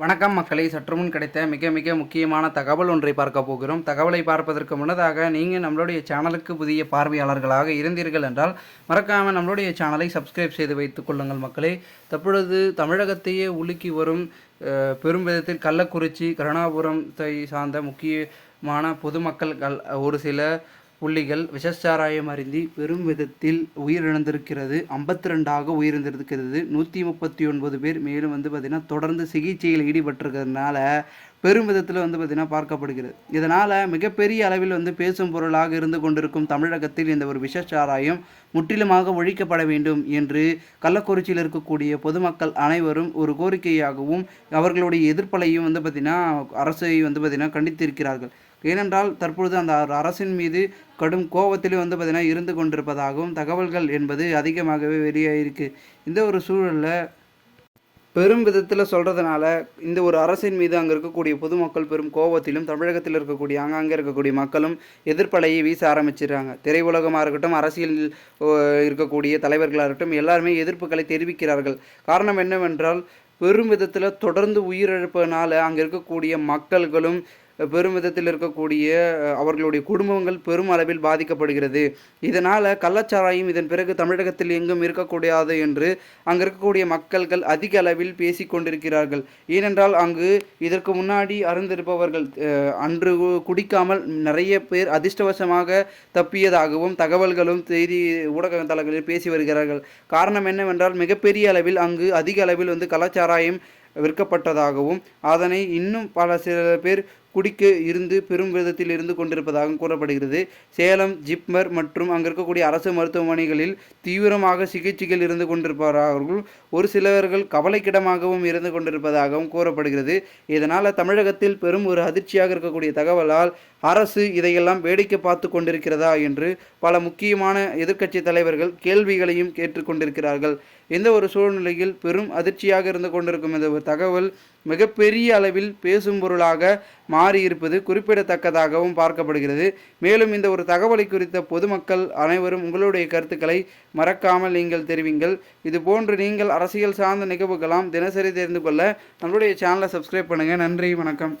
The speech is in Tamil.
வணக்கம் மக்களை சற்று முன் கிடைத்த மிக மிக முக்கியமான தகவல் ஒன்றை பார்க்க போகிறோம். தகவலை பார்ப்பதற்கு முன்னதாக நீங்கள் நம்மளுடைய சேனலுக்கு புதிய பார்வையாளர்களாக இருந்தீர்கள் என்றால் மறக்காமல் நம்மளுடைய சேனலை சப்ஸ்கிரைப் செய்து வைத்துக் கொள்ளுங்கள் மக்களே. தற்பொழுது தமிழகத்தையே உலுக்கி வரும் பெரும் விதத்தில் கள்ளக்குறிச்சி கருணாபுரத்தை சார்ந்த முக்கியமான பொதுமக்கள் கல்- ஒரு சில புள்ளிகள் விஷச்சாராயம் அருந்தி பெரும் விதத்தில் உயிரிழந்திருக்கிறது. ஐம்பத்தி ரெண்டாக உயிரிழந்திருக்கிறது. நூற்றி முப்பத்தி ஒன்பது பேர் மேலும் வந்து பார்த்திங்கன்னா தொடர்ந்து சிகிச்சையில் ஈடுபட்டிருக்கிறதுனால பெரும் விதத்தில் வந்து பார்த்திங்கன்னா பார்க்கப்படுகிறது. இதனால் மிகப்பெரிய அளவில் வந்து பேசும் பொருளாக இருந்து கொண்டிருக்கும் தமிழகத்தில் இந்த ஒரு விஷச்சாராயம் முற்றிலுமாக ஒழிக்கப்பட வேண்டும் என்று கள்ளக்குறிச்சியில் இருக்கக்கூடிய பொதுமக்கள் அனைவரும் ஒரு கோரிக்கையாகவும் அவர்களுடைய எதிர்ப்பலையும் வந்து பார்த்திங்கன்னா அரசை வந்து பார்த்திங்கன்னா கண்டித்திருக்கிறார்கள். ஏனென்றால் தற்பொழுது அந்த அரசின் மீது கடும் கோபத்திலே வந்து பார்த்திங்கன்னா இருந்து கொண்டிருப்பதாகவும் தகவல்கள் என்பது அதிகமாகவே வெளியாகிருக்கு இந்த ஒரு சூழலில் பெரும் விதத்தில் சொல்கிறதுனால இந்த ஒரு அரசின் மீது அங்கே இருக்கக்கூடிய பொதுமக்கள் பெரும் கோபத்திலும் தமிழகத்தில் இருக்கக்கூடிய ஆங்காங்கே இருக்கக்கூடிய மக்களும் எதிர்ப்பலையை வீச ஆரம்பிச்சிடுறாங்க. திரையுலகமாக இருக்கட்டும் அரசியல் இருக்கக்கூடிய தலைவர்களாக இருக்கட்டும் எல்லாருமே எதிர்ப்புகளை தெரிவிக்கிறார்கள். காரணம் என்னவென்றால் பெரும் விதத்தில் தொடர்ந்து உயிரிழப்பதனால அங்கே இருக்கக்கூடிய மக்கள்களும் பெரும் விதத்தில் இருக்கக்கூடிய அவர்களுடைய குடும்பங்கள் பெரும் அளவில் பாதிக்கப்படுகிறது. இதனால் கள்ளச்சாராயம் இதன் பிறகு தமிழகத்தில் எங்கும் இருக்கக்கூடாது என்று அங்கு இருக்கக்கூடிய மக்கள்கள் அதிக அளவில் பேசி கொண்டிருக்கிறார்கள். ஏனென்றால் அங்கு இதற்கு முன்னாடி அருந்திருப்பவர்கள் அன்று குடிக்காமல் நிறைய பேர் அதிர்ஷ்டவசமாக தப்பியதாகவும் தகவல்களும் செய்தி ஊடக தளங்களில் பேசி வருகிறார்கள். காரணம் என்னவென்றால் மிகப்பெரிய அளவில் அங்கு அதிக அளவில் வந்து கலாச்சாராயம் விற்கப்பட்டதாகவும் அதனை இன்னும் பல சில பேர் குடிக்க இருந்து பெரும் விதத்தில் இருந்து கொண்டிருப்பதாகவும் கூறப்படுகிறது. சேலம் ஜிப்மர் மற்றும் அங்கே இருக்கக்கூடிய அரசு மருத்துவமனைகளில் தீவிரமாக சிகிச்சைகள் இருந்து கொண்டிருப்பவர்கள் ஒரு சிலவர்கள் கவலைக்கிடமாகவும் இருந்து கொண்டிருப்பதாகவும் கூறப்படுகிறது. இதனால் தமிழகத்தில் பெரும் ஒரு அதிர்ச்சியாக இருக்கக்கூடிய தகவலால் அரசு இதையெல்லாம் வேடிக்கை பார்த்து கொண்டிருக்கிறதா என்று பல முக்கியமான எதிர்க்கட்சி தலைவர்கள் கேள்விகளையும் கேட்டுக்கொண்டிருக்கிறார்கள் இந்த ஒரு சூழ்நிலையில் பெரும் அதிர்ச்சியாக இருந்து கொண்டிருக்கும் இந்த ஒரு தகவல் மிகப்பெரிய அளவில் பேசும் பொருளாக மாறியிருப்பது குறிப்பிடத்தக்கதாகவும் பார்க்கப்படுகிறது. மேலும் இந்த ஒரு தகவலை குறித்த பொதுமக்கள் அனைவரும் உங்களுடைய கருத்துக்களை மறக்காமல் நீங்கள் தெரிவிங்கள். இது போன்று நீங்கள் அரசியல் சார்ந்த நிகழ்வுகளாம் தினசரி தெரிந்து கொள்ள நம்மளுடைய சேனலை சப்ஸ்கிரைப் பண்ணுங்கள் நன்றி வணக்கம்.